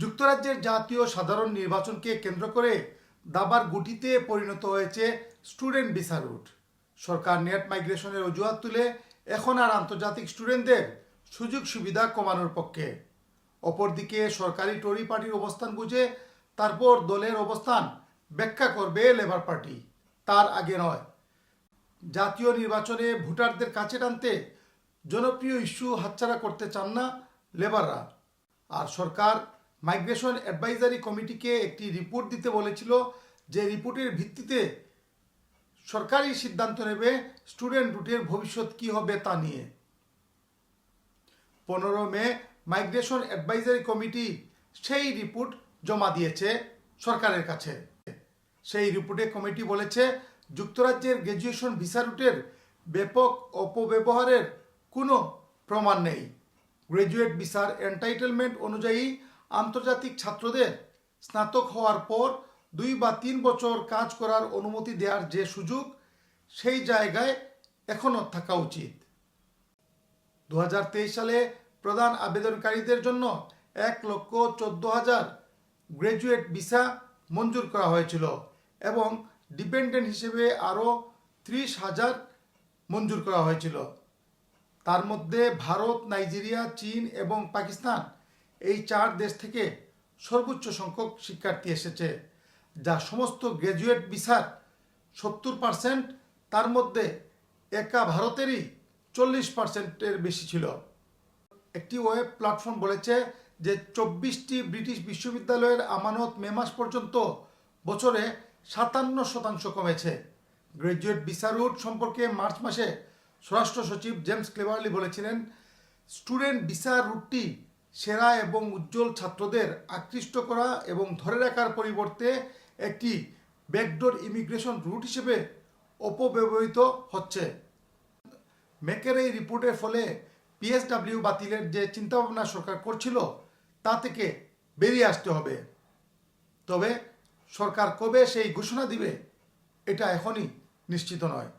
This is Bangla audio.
যুক্তরাজ্যের জাতীয় সাধারণ নির্বাচনকে কেন্দ্র করে দাবার গুটিতে পরিণত হয়েছে স্টুডেন্ট ভিসা রুট সরকার নেট মাইগ্রেশনের অজুহাত তুলে এখন আর আন্তর্জাতিক স্টুডেন্টদের সুযোগ সুবিধা কমানোর পক্ষে। অপরদিকে সরকারি টরি পার্টির অবস্থান বুঝে তারপর দলের অবস্থান ব্যাখ্যা করবে লেবার পার্টি। তার আগে নয়, জাতীয় নির্বাচনে ভোটারদের কাছে টানতে জনপ্রিয় ইস্যু হাতছাড়া করতে চান না লেবাররা। আর সরকার মাইগ্রেশন অ্যাডভাইজারি কমিটিকে একটি রিপোর্ট দিতে বলেছিল যে রিপোর্টের ভিত্তিতে সরকারি সিদ্ধান্ত নেবে স্টুডেন্ট রুটের ভবিষ্যৎ কি হবে তা নিয়ে। পনেরো মে মাইগ্রেশন অ্যাডভাইজারি কমিটি সেই রিপোর্ট জমা দিয়েছে সরকারের কাছে। সেই রিপোর্টে কমিটি বলেছে, যুক্তরাজ্যের গ্র্যাজুয়েশন ভিসা রুটের ব্যাপক অপব্যবহারের কোনো প্রমাণ নেই। গ্র্যাজুয়েট ভিসার এন্টাইটেলমেন্ট অনুযায়ী আন্তর্জাতিক ছাত্রদের স্নাতক হওয়ার পর দুই বা তিন বছর কাজ করার অনুমতি দেওয়ার যে সুযোগ, সেই জায়গায় এখনও থাকা উচিত। দু হাজার তেইশ সালে প্রধান আবেদনকারীদের জন্য এক লক্ষ চোদ্দ হাজার গ্র্যাজুয়েট ভিসা মঞ্জুর করা হয়েছিল এবং ডিপেন্ডেন্ট হিসেবে আরও ত্রিশ হাজার মঞ্জুর করা হয়েছিল। তার মধ্যে ভারত, নাইজেরিয়া, চীন এবং পাকিস্তান এই চার দেশ থেকে সর্বোচ্চ সংখ্যক শিক্ষার্থী এসেছে, যা সমস্ত গ্র্যাজুয়েট ভিসার সত্তর পার্সেন্ট তার মধ্যে একা ভারতেরই চল্লিশ পার্সেন্টের বেশি ছিল। একটি ওয়েব প্ল্যাটফর্ম বলেছে যে চব্বিশটি ব্রিটিশ বিশ্ববিদ্যালয়ের আমানত মে মাস পর্যন্ত বছরে সাতান্ন শতাংশ কমেছে। গ্র্যাজুয়েট ভিসা রুট সম্পর্কে মার্চ মাসে স্বরাষ্ট্র সচিব জেমস ক্লেভারলি বলেছিলেন, স্টুডেন্ট ভিসা রুটটি সেরা এবং উজ্জ্বল ছাত্রদের আকৃষ্ট করা এবং ধরে রাখার পরিবর্তে একটি ব্যাকডোর ইমিগ্রেশন রুট হিসেবে অপব্যবহৃত হচ্ছে। মেকের এই রিপোর্টের ফলে পিএসডাব্লিউ বাতিলের যে চিন্তাভাবনা সরকার করছিল, তা থেকে বেরিয়ে আসতে হবে। তবে সরকার কবে সেই ঘোষণা দিবে, এটা এখনই নিশ্চিত নয়।